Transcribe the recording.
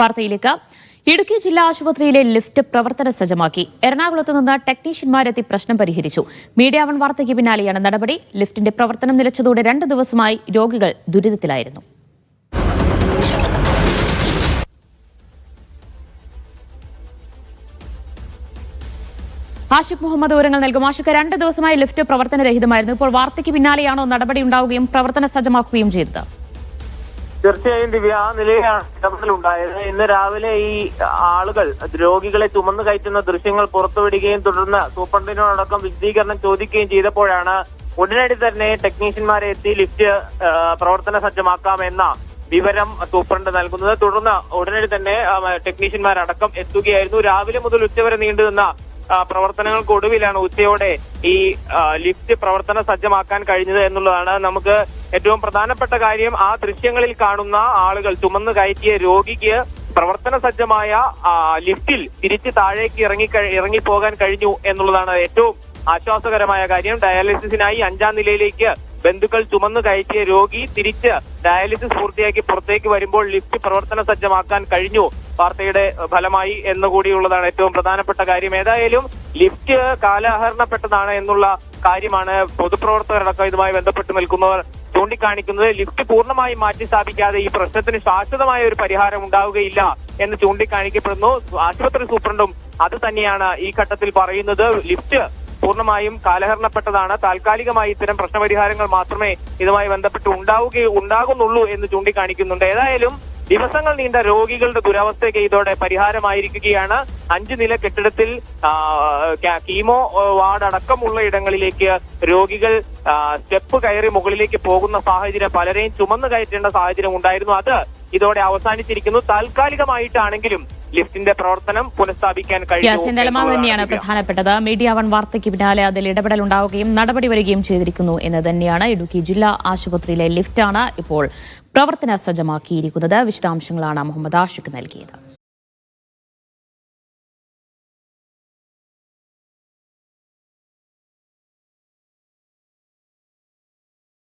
വാർത്തയിലേക്ക്. ഇടുക്കി ജില്ലാ ആശുപത്രിയിലെ ലിഫ്റ്റ് പ്രവർത്തന സജ്ജമാക്കി. എറണാകുളത്ത് നിന്ന് ടെക്നീഷ്യന്മാരെത്തി പ്രശ്നം പരിഹരിച്ചു. മീഡിയ വൺ വാർത്തയ്ക്ക് പിന്നാലെയാണ് നടപടി. ലിഫ്റ്റിന്റെ പ്രവർത്തനം നിലച്ചതോടെ രണ്ട് ദിവസമായി രോഗികൾ ദുരിതത്തിലായിരുന്നു. ആഷിഖ് മുഹമ്മദ് വിവരങ്ങൾ നൽകും. ആഷിഖ് രണ്ട് ദിവസമായി ലിഫ്റ്റ് പ്രവർത്തനരഹിതമായിരുന്നു. ഇപ്പോൾ വാർത്തയ്ക്ക് പിന്നാലെയാണോ നടപടി ഉണ്ടാവുകയും പ്രവർത്തന സജ്ജമാക്കുകയും ചെയ്തത്? തീർച്ചയായും ദിവ്യ ആ നിലയിലാണ് ഇടപെടലുണ്ടായത് ഇന്ന് രാവിലെ ഈ ആളുകൾ രോഗികളെ ചുമന്നു കയറ്റുന്ന ദൃശ്യങ്ങൾ പുറത്തുവിടുകയും തുടർന്ന് സൂപ്രണ്ടിനോടക്കം വിശദീകരണം ചോദിക്കുകയും ചെയ്തപ്പോഴാണ് ഉടനടി തന്നെ ടെക്നീഷ്യന്മാരെ എത്തി ലിഫ്റ്റ് പ്രവർത്തന സജ്ജമാക്കാമെന്ന വിവരം സൂപ്രണ്ട് നൽകുന്നത്. തുടർന്ന് ഉടനടി തന്നെ ടെക്നീഷ്യന്മാരടക്കം എത്തുകയായിരുന്നു. രാവിലെ മുതൽ ഉച്ചവരെ നീണ്ടുനിന്ന പ്രവർത്തനങ്ങൾക്കൊടുവിലാണ് ഉച്ചയോടെ ഈ ലിഫ്റ്റ് പ്രവർത്തന സജ്ജമാക്കാൻ കഴിഞ്ഞത് എന്നുള്ളതാണ്. നമുക്ക് ഏറ്റവും പ്രധാനപ്പെട്ട കാര്യം ആ ദൃശ്യങ്ങളിൽ കാണുന്ന ആളുകൾ ചുമന്നു കയറ്റിയ രോഗിക്ക് പ്രവർത്തന സജ്ജമായ ലിഫ്റ്റിൽ തിരിച്ച് താഴേക്ക് ഇറങ്ങി ഇറങ്ങി പോകാൻ കഴിഞ്ഞു എന്നുള്ളതാണ് ഏറ്റവും ആശ്വാസകരമായ കാര്യം. ഡയാലിസിസിനായി അഞ്ചാം നിലയിലേക്ക് ബന്ധുക്കൾ ചുമന്നു കയറ്റിയ രോഗി തിരിച്ച് ഡയാലിസിസ് പൂർത്തിയാക്കി പുറത്തേക്ക് വരുമ്പോൾ ലിഫ്റ്റ് പ്രവർത്തന സജ്ജമാക്കാൻ കഴിഞ്ഞു. വാർത്തയുടെ ഫലമായി എന്നുകൂടിയുള്ളതാണ് ഏറ്റവും പ്രധാനപ്പെട്ട കാര്യം. ഏതായാലും ലിഫ്റ്റ് കാലഹരണപ്പെട്ടതാണ് എന്നുള്ള കാര്യമാണ് പൊതുപ്രവർത്തകരടക്കം ഇതുമായി ബന്ധപ്പെട്ട് നിൽക്കുന്നവർ ചൂണ്ടിക്കാണിക്കുന്നത്. ലിഫ്റ്റ് പൂർണമായും മാറ്റി സ്ഥാപിക്കാതെ ഈ പ്രശ്നത്തിന് ശാശ്വതമായ ഒരു പരിഹാരം ഉണ്ടാവുകയില്ല എന്ന് ചൂണ്ടിക്കാണിക്കപ്പെടുന്നു. ആശുപത്രി സൂപ്രണ്ടും അത് തന്നെയാണ് ഈ ഘട്ടത്തിൽ പറയുന്നത്. ലിഫ്റ്റ് പൂർണമായും കാലഹരണപ്പെട്ടതാണ്. താൽക്കാലികമായി ഇത്തരം പ്രശ്നപരിഹാരങ്ങൾ മാത്രമേ ഇതുമായി ബന്ധപ്പെട്ട് ഉണ്ടാവുകയോ ഉണ്ടാകുന്നുള്ളൂ എന്ന് ചൂണ്ടിക്കാണിക്കുന്നുണ്ട്. ഏതായാലും ദിവസങ്ങൾ നീണ്ട രോഗികളുടെ ദുരവസ്ഥയ്ക്ക് ഇതോടെ പരിഹാരമായിരിക്കുകയാണ്. അഞ്ച് നില കെട്ടിടത്തിൽ കീമോ വാർഡ് അടക്കമുള്ള ഇടങ്ങളിലേക്ക് രോഗികൾ സ്റ്റെപ്പ് കയറി മുകളിലേക്ക് പോകുന്ന സാഹചര്യം പലരെയും ചുമന്നു കയറ്റേണ്ട സാഹചര്യം ഉണ്ടായിരുന്നു. അത് ഇതോടെ അവസാനിച്ചിരിക്കുന്നു. താൽക്കാലികമായിട്ടാണെങ്കിലും ലിഫ്റ്റിന്റെ പ്രവർത്തനം പുനഃസ്ഥാപിക്കാൻ കഴിയും തന്നെയാണ്. പ്രധാനപ്പെട്ടത്. മീഡിയ വൺ വാർത്തയ്ക്ക് പിന്നാലെ അതിൽ ഇടപെടൽ ഉണ്ടാവുകയും നടപടി വരികയും ചെയ്തിരിക്കുന്നു എന്ന് തന്നെയാണ് ഇടുക്കി ജില്ലാ ആശുപത്രിയിലെ ലിഫ്റ്റാണ് ഇപ്പോൾ പ്രവർത്തന സജ്ജമാക്കിയിരിക്കുന്നത്. വിശദാംശങ്ങളാണ് മുഹമ്മദ് ആഷിഖ് നൽകിയത്.